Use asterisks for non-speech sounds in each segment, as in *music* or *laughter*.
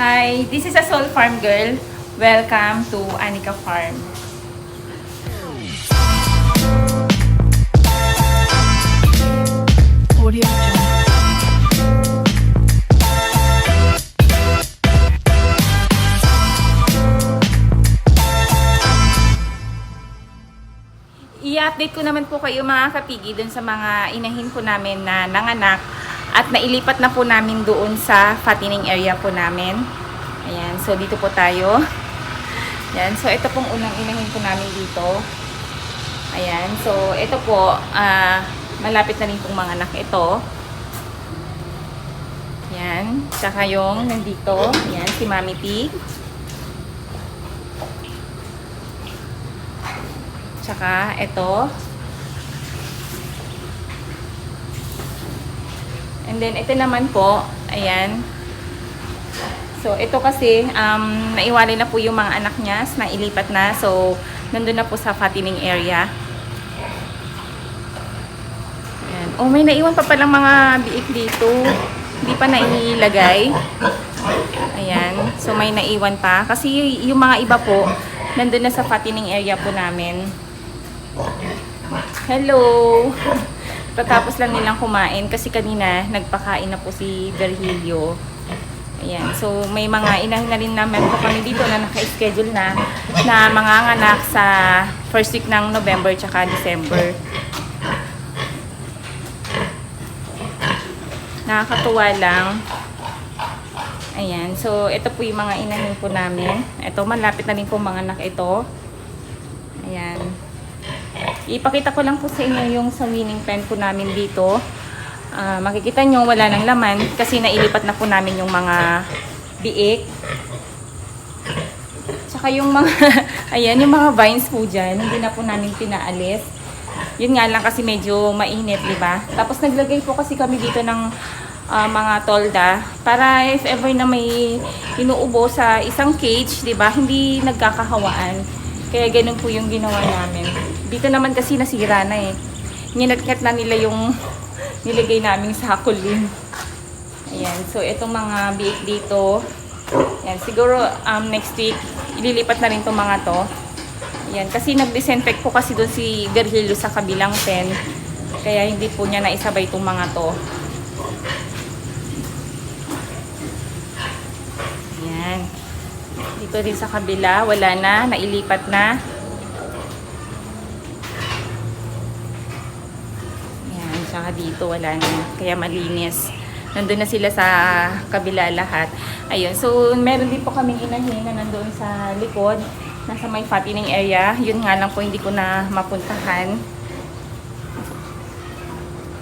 Hi, this is a Soul Farm girl. Welcome to Anika Farm. Audio. I-update ko naman po kayo mga kapigi dun sa mga inahin po namin na nanganak at nailipat na po namin doon sa fattening area po namin. Ayan, so dito po tayo. Ayan, so ito pong unang inahin po namin dito. Ayan, so ito po, ah, malapit na rin pong mga anak ito. Ayan, tsaka yung nandito, ayan, si Mami Pig. Tsaka ito. And then ito naman po, ayan. So ito kasi um naiwalay na po yung mga anak niya, nailipat na. So nandun na po sa fattening area. Ayan. Oh, may naiwan pa palang mga biik dito. Hindi pa nailagay. Ayan. So may naiwan pa kasi yung mga iba po nandun na sa fattening area po namin. Hello! Tatapos lang nilang kumain kasi kanina nagpakain na po si Virgilio. Ayan. So, may mga inahin na rin naman po kami dito na naka-schedule na na mga anak sa first week ng November tsaka December. Nakakatuwa lang. Ayan. So, ito po yung mga inahin po namin. Ito, malapit na rin po mga anak ito. Ayan. Ipakita ko lang po sa inyo yung sa winning pen po namin dito. Ah, makikita nyo wala nang laman kasi nailipat na po namin yung mga biik. Tsaka yung mga, *laughs* ayan, yung mga vines po dyan, hindi na po namin pinaalis. Yun nga lang kasi medyo mainit, di ba? Tapos naglagay po kasi kami dito ng ah, mga tolda para if ever na may inuubo sa isang cage, di ba? Hindi nagkakahawaan. Kaya ganun po yung ginawa namin. Dito naman kasi nasira na eh. Ninatkat na nila yung nilagay naming sakulin. Ayan. So, itong mga biik dito. Ayan. Siguro um, next week, ililipat na rin itong mga to. Ayan. Kasi nag-disinfect po kasi doon si Virgilio sa kabilang pen. Kaya hindi po niya naisabay itong mga to. Ayan. Dito rin sa kabila, wala na, nailipat na. Tsaka dito wala na. Kaya malinis. Nandun na sila sa kabila lahat. Ayun, so meron din po kaming inahin na nandun sa likod. Nasa may fattening area. Yun nga lang po hindi ko na mapuntahan.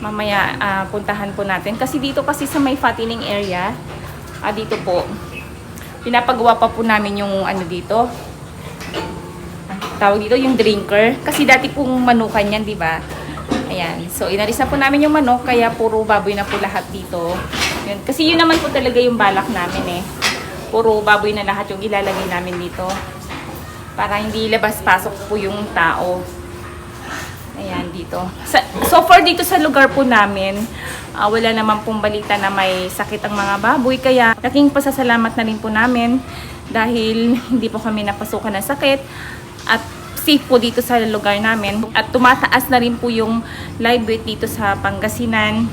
Mamaya ah, puntahan po natin. Kasi dito kasi sa may fattening area, ah, dito po, pinapagawa pa po namin yung ano dito. Tawag dito yung drinker. Kasi dati pong manukan yan, di ba? Ayan. So, inalis na po namin yung manok, kaya puro baboy na po lahat dito. Yun. Kasi yun naman po talaga yung balak namin eh. Puro baboy na lahat yung ilalagay namin dito. Para hindi labas-pasok po yung tao. Ayan, dito. Sa, so far dito sa lugar po namin, ah, wala naman pong balita na may sakit ang mga baboy. Kaya, laking pasasalamat na rin po namin dahil *laughs* hindi po kami napasukan ng sakit at safe po dito sa lugar namin. At tumataas na rin po yung live weight dito sa Pangasinan.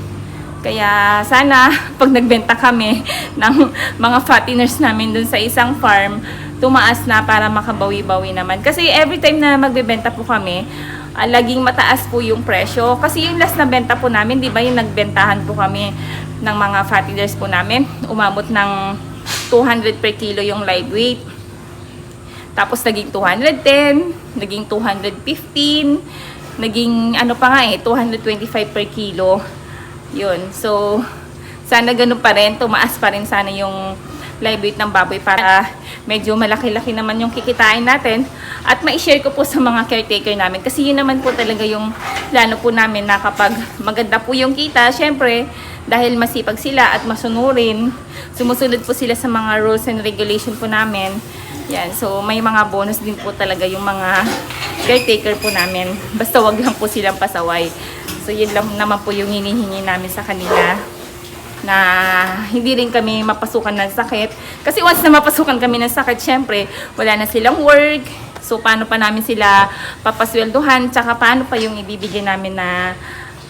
Kaya sana *laughs* pag nagbenta kami *laughs* ng mga fatteners namin dun sa isang farm, tumaas na para makabawi-bawi naman. Kasi every time na magbebenta po kami, ah, laging mataas po yung presyo. Kasi yung last na benta po namin, di ba yung nagbentahan po kami ng mga fatteners po namin, umabot ng 200 per kilo yung live weight. Tapos naging 210, naging 215, naging ano pa nga eh, 225 per kilo. Yun. So, sana ganun pa rin, tumaas pa rin sana yung live weight ng baboy para medyo malaki-laki naman yung kikitain natin. At ma-share ko po sa mga caretaker namin kasi yun naman po talaga yung plano po namin na kapag maganda po yung kita, syempre, dahil masipag sila at masunurin, sumusunod po sila sa mga rules and regulation po namin. Yan, so may mga bonus din po talaga yung mga caretaker po namin. Basta wag lang po silang pasaway. So yun lang naman po yung hinihingi namin sa kanila. na hindi rin kami mapasukan ng sakit. Kasi once na mapasukan kami ng sakit, syempre, wala na silang work. So, paano pa namin sila papasweldohan? Tsaka, paano pa yung ibibigay namin na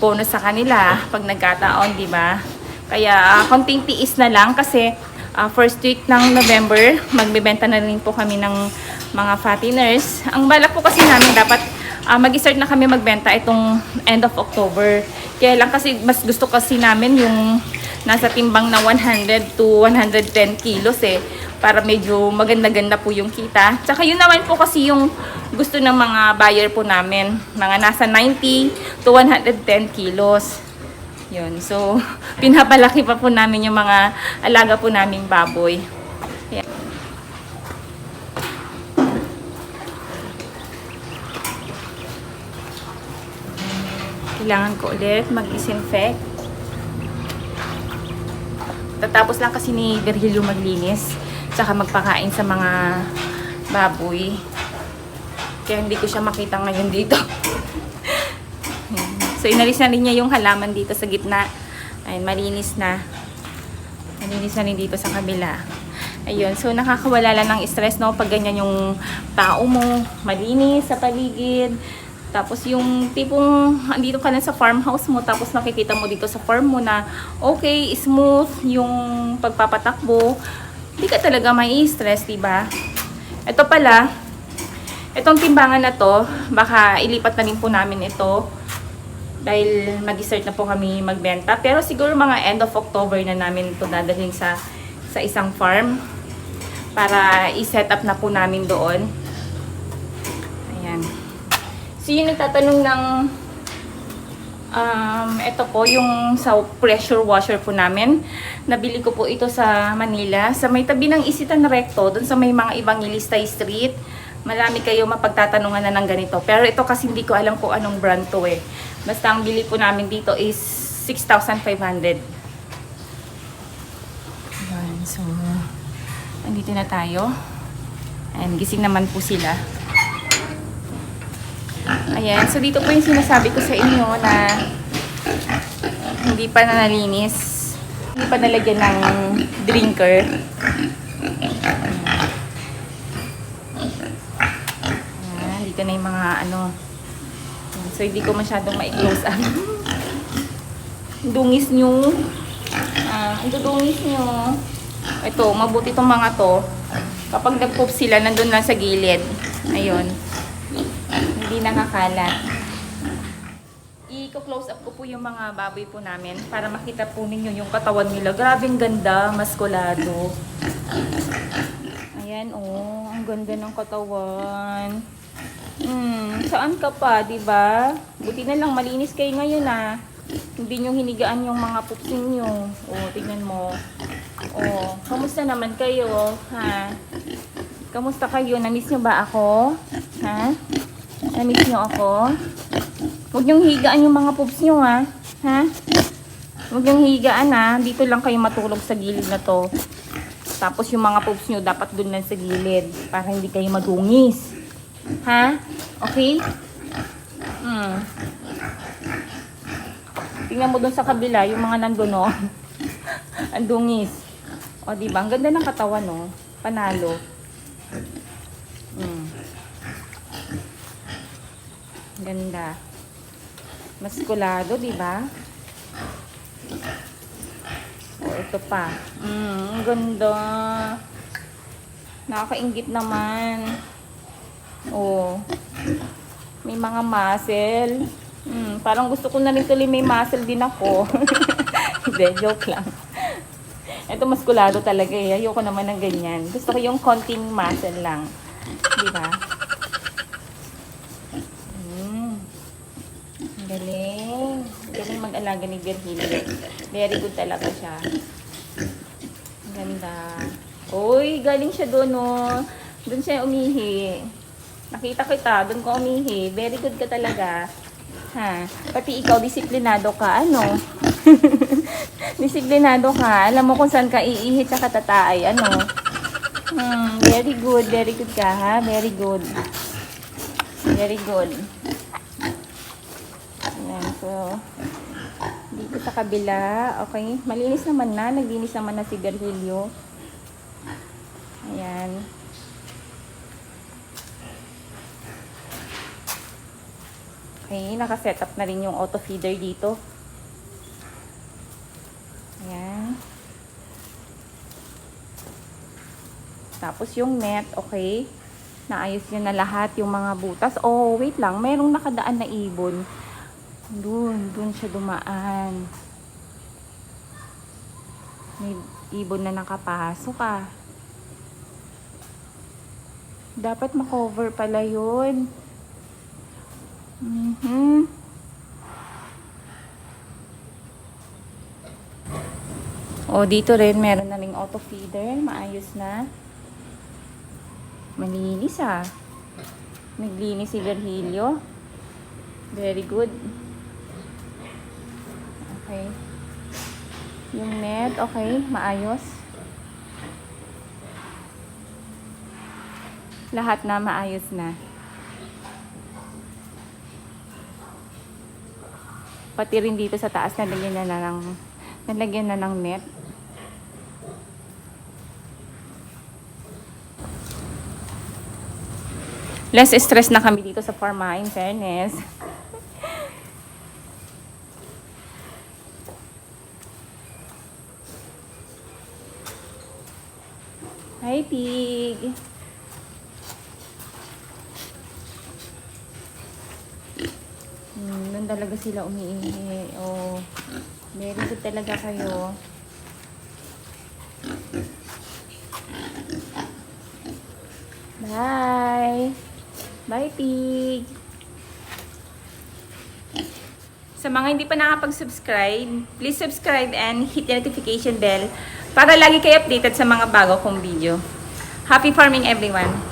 bonus sa kanila pag nagkataon, di ba? Kaya, ah, konting tiis na lang kasi ah, first week ng November, magbebenta na rin po kami ng mga fatteners. Ang balak po kasi namin dapat ah, mag-start na kami magbenta itong end of October. Kaya lang kasi mas gusto kasi namin yung nasa timbang na 100 to 110 kilos eh. Para medyo maganda-ganda po yung kita. Tsaka yun naman po kasi yung gusto ng mga buyer po namin. Mga nasa 90 to 110 kilos. Yun. So, *laughs* pinapalaki pa po namin yung mga alaga po naming baboy. Ayan. Kailangan ko ulit mag-disinfect. Tatapos lang kasi ni Virgilio maglinis. Tsaka magpakain sa mga baboy. Kaya hindi ko siya makita ngayon dito. *laughs* So, inalis na rin niya yung halaman dito sa gitna. Ayun, malinis na. Malinis na rin dito sa kabila. Ayun, so nakakawala lang ng stress, no? Pag ganyan yung tao mo, malinis sa paligid. Tapos yung tipong andito ka na sa farmhouse mo, tapos nakikita mo dito sa farm mo na okay, smooth yung pagpapatakbo. Hindi ka talaga may stress, di ba? Ito pala, itong timbangan na to, baka ilipat na rin po namin ito dahil mag-start na po kami magbenta. Pero siguro mga end of October na namin ito dadalhin sa sa isang farm para i-set up na po namin doon. Ayan. So yung nagtatanong ng um, ito po yung sa pressure washer po namin. Nabili ko po ito sa Manila. Sa may tabi ng Isitan Recto, doon sa may mga Evangelista Street. Marami kayo mapagtatanungan na ng ganito. Pero ito kasi hindi ko alam kung anong brand to eh. Basta ang bili po namin dito is 6,500. Ayan, so, andito na tayo. Ayan, gising naman po sila. Ayan, so dito po yung sinasabi ko sa inyo na hindi pa na nalinis. Hindi pa nalagyan ng drinker. Ayan, dito na yung mga ano. So, hindi ko masyadong ma-close up. Dungis nyo. Ah, ang dudungis nyo. Ito, mabuti itong mga to. Kapag nag-poop sila, nandun lang sa gilid. Ayun. Hindi nakakalat. I-close up ko po yung mga baboy po namin para makita po ninyo yung katawan nila. Grabing ganda, maskulado. Ayan, oh. Ang ganda ng katawan. Hmm, saan ka pa, di ba? Buti na lang, malinis kayo ngayon, ah. Hindi nyo hinigaan yung mga pupsing nyo. Oh, tingnan mo. Oh, kamusta naman kayo, ha? Kamusta kayo? Namiss nyo ba ako? Ha? Namiss nyo ako? Huwag nyong higaan yung mga pups nyo, ha? Ha? Huwag nyong higaan, ha? Dito lang kayo matulog sa gilid na to. Tapos yung mga pups nyo, dapat dun lang sa gilid. Para hindi kayo madungis. Ha? Okay? Hmm. Tingnan mo dun sa kabila, yung mga nandun, no? *laughs* Ang dungis. O, di ba? Ang ganda ng katawan, no? Panalo. Mm. Ganda. Maskulado, di ba? O, ito pa. Mm, ang ganda. Nakakaingit naman. Oh. May mga muscle. Hmm, parang gusto ko na rin tuloy may muscle din ako. *laughs* Hindi, joke lang. Ito maskulado talaga eh. Ayoko naman ng ganyan. Gusto ko yung konting muscle lang. Di ba? Ang Galing. Galing mag-alaga ni Virgilio. Very good talaga siya. Ganda. Uy, galing siya doon, oh. Doon siya umihi. Nakita kita, doon ka umihi. Very good ka talaga. Ha? Pati ikaw, disiplinado ka, ano? *laughs* disiplinado ka. Alam mo kung saan ka iihi tsaka tataay, ano? Hmm, very good, very good ka, ha? Very good. Very good. Ayan, so, Dito sa kabila, okay. Malinis naman na. Naglinis naman na si Virgilio. Ayan. Okay, nakaset up na rin yung auto feeder dito. Ayan. Tapos yung net, okay. Naayos niya na lahat yung mga butas. Oh, wait lang. Merong nakadaan na ibon. Dun, dun siya dumaan. May ibon na nakapasok ah. Dapat makover pala yun. Mhm. O, dito rin meron na ring auto feeder. Maayos na. Malinis ah. Naglinis si Virgilio. Very good. Okay. Yung net, okay. Maayos. Lahat na maayos na. Pati rin dito sa taas, nalagyan na, na ng, nalagyan na ng net. Less stress na kami dito sa farm, ah, in fairness. *laughs* Hi, pig. Hmm, doon talaga sila umiihi. Oh, very good talaga kayo. Bye! Bye, pig! Sa mga hindi pa nakapag-subscribe, please subscribe and hit the notification bell para lagi kayo updated sa mga bago kong video. Happy farming everyone!